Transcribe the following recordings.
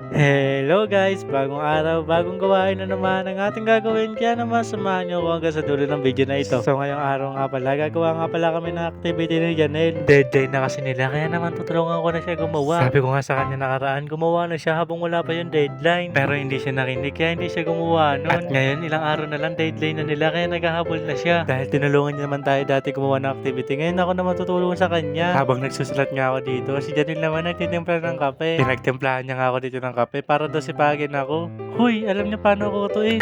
Hello guys! Bagong araw, bagong gawain na naman ang ating gagawin kaya naman samahan niyo ako hanggang sa dulo ng video na ito. So ngayong araw nga pala, gagawa nga pala kami ng activity ni Janelle. Deadline na kasi nila kaya naman tutulungan ko na siya gumawa. Sabi ko nga sa kanya nakaraan, gumawa na siya habang wala pa yung deadline. Pero hindi siya nakinig kaya hindi siya gumawa nun. At ngayon ilang araw na lang deadline na nila kaya naghahabol na siya. Dahil tinulungan niya naman tayo dati gumawa ng activity, ngayon ako naman tutulungan sa kanya. Habang nagsusulat nga ako dito, si Janelle naman nagtitimpla ng kape. Pinagtimplahan niya nga ako dito ng kape para daw sipagin ako. Huy, alam niya paano ako to eh.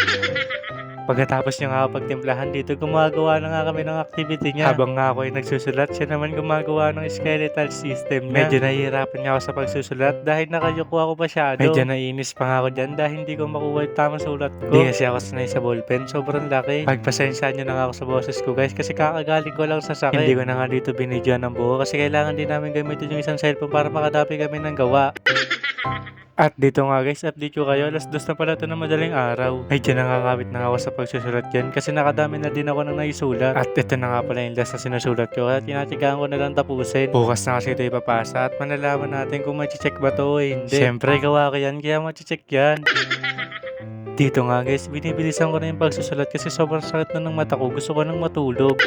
Pagkatapos niya nga ako pagtimplahan dito, gumagawa na nga kami ng activity niya. Habang nga ako ay nagsusulat, siya naman gumagawa ng skeletal system niya. Medyo nahihirapan niya ako sa pagsusulat dahil nakayuko ako masyado. Medyo naiinis pa nga ako dyan dahil hindi ko makuha yung tamang sulat ko. Hindi kasi ako sanay sa ballpen, sobrang laki. Pagpasensya niyo na nga ako sa boses ko guys kasi kakagaling ko lang sa sakit. Hindi ko na nga dito binidyoan ng buo kasi kailangan din namin gamitin yung isang cellphone para makadapi kami ng gawa. At dito nga guys, update ko kayo. Alas dos na pala ito ng madaling araw. Dyan nangangawit na ako sa pagsusulat dyan kasi nakadami na din ako ng naisulat. At ito na nga pala yung last na sinusulat ko at tinatigaan ko na lang tapusin. Bukas na kasi ito ipapasa at manalaman natin kung check ba to o hindi. Siyempre, gawa ko yan kaya check yan. Dito nga guys, binibilisan ko na yung pagsusulat kasi sobrang sakit na ng mata ko. Gusto ko nang matulog.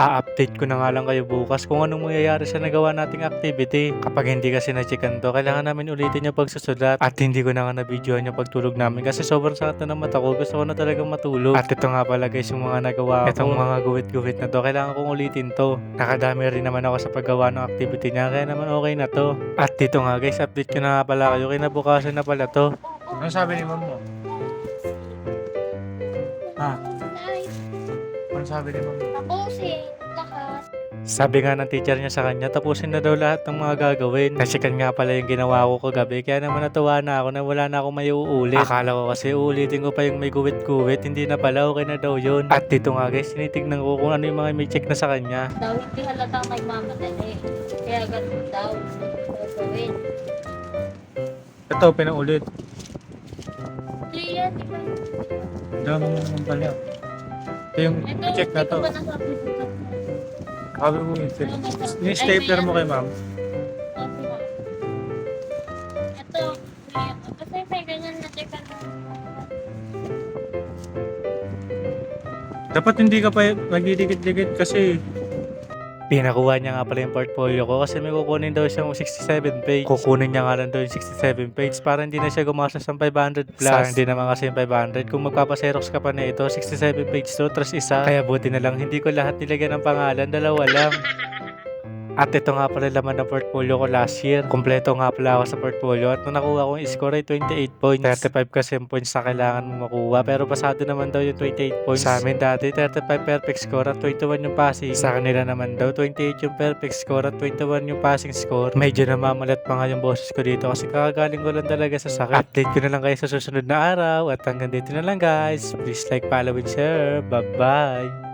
A-update ko na nga lang kayo bukas kung anong mangyayari sa nagawa nating activity. Kapag hindi kasi na-checkan to, kailangan namin ulitin yung pagsusulat. At hindi ko na nga na-videoan yung pagtulog namin kasi sobrang sakit na ng mata ko. Gusto ko na talagang matulog. At ito nga pala guys yung mga nagawa ko. Itong mga guwit-guwit na to, kailangan kong ulitin to. Nakadami rin naman ako sa paggawa ng activity niya, kaya naman okay na to. At dito nga guys, update ko na nga pala kayo. Kinabukasan na pala to. Ano sabi ni ma'am mo? Sabi ni ma'am? Tapusin, lakas. Sabi nga ng teacher niya sa kanya, tapusin na daw lahat ng mga gagawin. Kasi kan nga pala yung ginawa ko kagabi, kaya naman natuwa na ako na wala na akong may uulit. Akala ko kasi uulitin ko pa yung may guwit-guwit, hindi na pala, okay na daw yun. At dito nga guys, tinitignan ko kung ano yung mga may check na sa kanya. Daw hindi halatang nagmamadali. Kaya ganun daw. Gagawin. Ito, pinaulit. Hindi yan, di ba? Dami mo naman pala. Ito yung Ito, check na to. ko ba nasabi sa top mo? Sabi mo yung Yung stapler mo kay ma'am. Opo, ma'am. Ito, may- kasi may ganyan na check. Dapat hindi ka pa nagdidikit-dikit kasi Pinakuha niya nga pala yung portfolio ko kasi may kukunin daw siyang 67 page. Kukunin niya nga lang daw yung 67 page para hindi na siya gumastos ng 500 plus. Sayang din naman kasi yung 500. Kung magpapaserox ka pa na ito, 67 page to, tapos isa. Kaya buti na lang, hindi ko lahat nilagyan ng pangalan, dalawa lang. At ito nga pala laman ng portfolio ko last year. Kompleto nga pala ako sa portfolio at nung nakuha ko yung score ay 28 points. 35 kasi yung points na kailangan mo makuha pero pasado naman daw yung 28 points. Sa amin dati 35 perfect score at 21 yung passing. Sa kanila naman daw 28 yung perfect score at 21 yung passing score. Medyo namamalat pa nga yung boses ko dito kasi kakagaling ko lang talaga sa sakit. Update ko na lang kayo sa susunod na araw at hanggang dito na lang guys. Please like, follow, and share. Bye-bye!